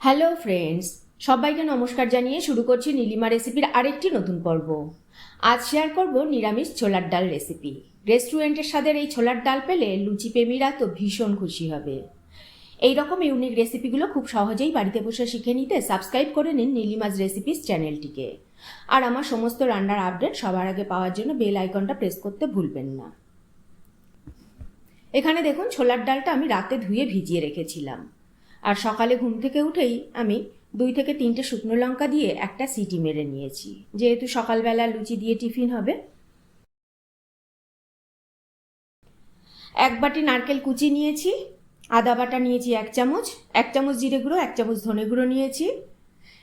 Hello friends সবাইকে নমস্কার জানিয়ে শুরু করছি নীলিমা রেসিপির আরেকটি নতুন পর্ব। আজ শেয়ার করব নিরামিষ ছোলার ডাল রেসিপি রেস্টুরেন্টের স্বাদের এই ছোলার ডাল পেলে লুচি প্রেমীরা তো ভীষণ খুশি হবে। এই রকম ইউনিক রেসিপিগুলো খুব সহজেই বাড়িতে বসে শিখে নিতে সাবস্ক্রাইব করে নিন নীলিমাজ রেসিপিস চ্যানেলটিকে আর আমার সমস্ত রান্নার আপডেট সবার আগে পাওয়ার জন্য বেল আইকনটা প্রেস করতে ভুলবেন না। এখানে দেখুন ছোলার ডালটা আমি রাতে ধুয়ে ভিজিয়ে রেখেছিলাম। আর সকালে ঘুম থেকে উঠেই আমি দুই থেকে তিনটে শুকনো লঙ্কা দিয়ে একটা সিটি মেরে নিয়েছি। যেহেতু সকালবেলা লুচি দিয়ে টিফিন হবে। এক বাটি নারকেল কুচি নিয়েছি, আদা বাটা নিয়েছি এক চামচ এক চামচ জিরে গুঁড়ো, এক চামচ ধনে গুঁড়ো নিয়েছি।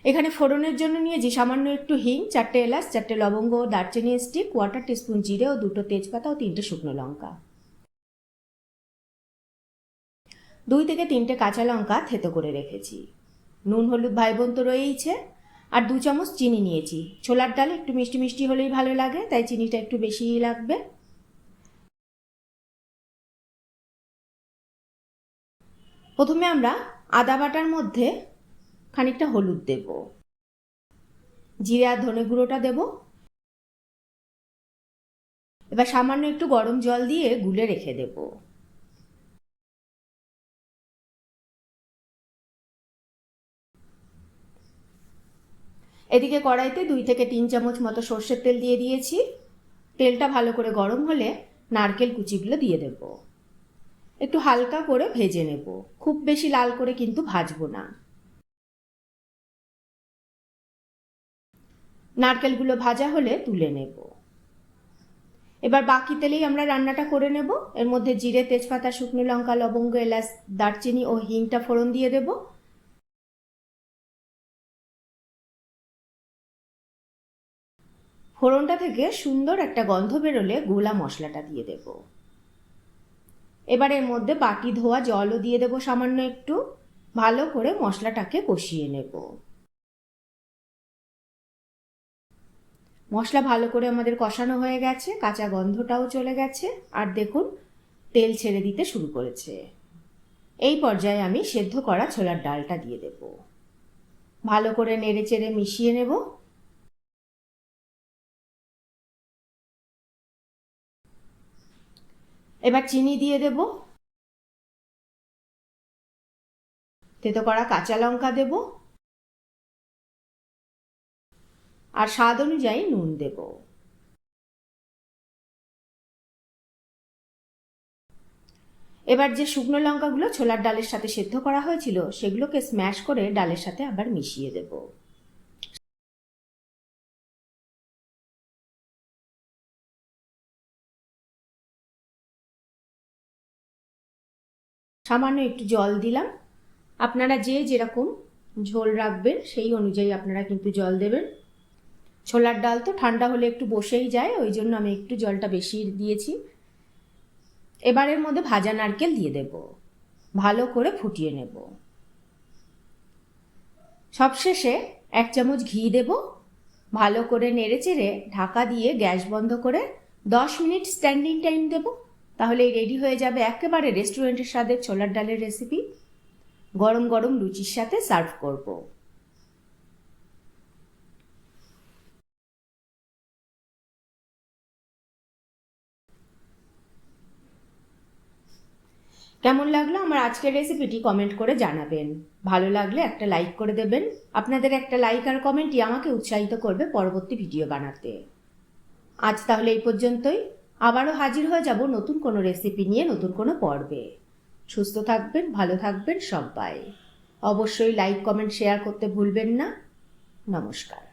এখানে ফোড়নের জন্য নিয়েছি সামান্য একটু হিং, চারটে এলাচ, চারটে লবঙ্গ, দারচিনি, স্টিক কোয়ার্টার টিস্পুন জিরে ও দুটো তেজপাতা ও তিনটে শুকনো লঙ্কা। দুই থেকে তিনটে কাঁচা লঙ্কা থেতো করে রেখেছি। নুন, হলুদ ভাই বোন তো রয়েইছে। আর দু চামচ চিনি নিয়েছি। ছোলার ডাল একটু মিষ্টি মিষ্টি হলেই ভালো লাগে, তাই চিনিটা একটু বেশিই লাগবে। প্রথমে আমরা আদা বাটার মধ্যে খানিকটা হলুদ দেব। জিরে আর ধনে গুঁড়োটা দেব। এবার সামান্য একটু গরম জল দিয়ে গুলে রেখে দেবো। এদিকে কড়াইতে দুই থেকে তিন চামচ মতো সর্ষের তেল দিয়ে দিয়েছি। তেলটা ভালো করে গরম হলে নারকেল কুচিগুলো দিয়ে দেব। একটু হালকা করে ভেজে নেব। খুব বেশি লাল করে কিন্তু ভাজবো না। নারকেলগুলো ভাজা হলে তুলে নেব। এবার বাকি তেলেই আমরা রান্নাটা করে নেব। এর মধ্যে জিরে, তেজপাতা, শুকনো লঙ্কা, লবঙ্গ, এলাচ, দারচিনি ও হিংটা ফোড়ন দিয়ে দেবো। ফোড়নটা থেকে সুন্দর একটা গন্ধ বেরোলে গোলা মশলাটা দিয়ে দেব। এবার এর মধ্যে বাটি ধোয়া জলও দিয়ে দেব সামান্য একটু। ভালো করে মশলাটাকে কষিয়ে নেব। মশলা ভালো করে আমাদের কষানো হয়ে গেছে, কাঁচা গন্ধটাও চলে গেছে। আর দেখুন, তেল ছেড়ে দিতে শুরু করেছে। এই পর্যায়ে আমি সেদ্ধ করা ছোলার ডালটা দিয়ে দেব। ভালো করে নেড়ে চেড়ে মিশিয়ে নেব। এবার চিনি দিয়ে দেব। তেতো করা কাঁচা লঙ্কা দেব। আর স্বাদ অনুযায়ী নুন দেব। এবার যে শুকনো লঙ্কাগুলো ছোলার ডালের সাথে সেদ্ধ করা হয়েছিল, সেগুলোকে স্ম্যাশ করে ডালের সাথে আবার মিশিয়ে দেবো। সামান্য একটু জল দিলাম। আপনারা যে যেরকম ঝোল রাখবেন, সেই অনুযায়ী আপনারা কিন্তু জল দেবেন। ছোলার ডাল তো ঠান্ডা হলে একটু বসেই যায়, ওই জন্য আমি একটু জলটা বেশি দিয়েছি। এবারের মধ্যে ভাজা নারকেল দিয়ে দেব। ভালো করে ফুটিয়ে নেব। সবশেষে এক চামচ ঘি দেব। ভালো করে নেড়ে চেড়ে ঢাকা দিয়ে গ্যাস বন্ধ করে দশ মিনিট স্ট্যান্ডিং টাইম দেবো। তাহলে রেডি হয়ে যাবে একেবারে রেস্টুরেন্টের স্বাদের ছোলার ডালের রেসিপি গরম গরম লুচির সাথে সার্ভ করব। কেমন লাগল আমার আজকের রেসিপিটি কমেন্ট করে জানাবেন। ভালো লাগলে একটা লাইক করে দেবেন। আপনাদের একটা লাইক আর কমেন্টই আমাকে উৎসাহিত করবে পরবর্তী ভিডিও বানাতে। আজ তাহলে এই পর্যন্তই। আবারও হাজির হয়ে যাব নতুন কোনো রেসিপি নিয়ে নতুন কোনো পর্বে। সুস্থ থাকবেন, ভালো থাকবেন সবাই। অবশ্যই লাইক কমেন্ট শেয়ার করতে ভুলবেন না। নমস্কার।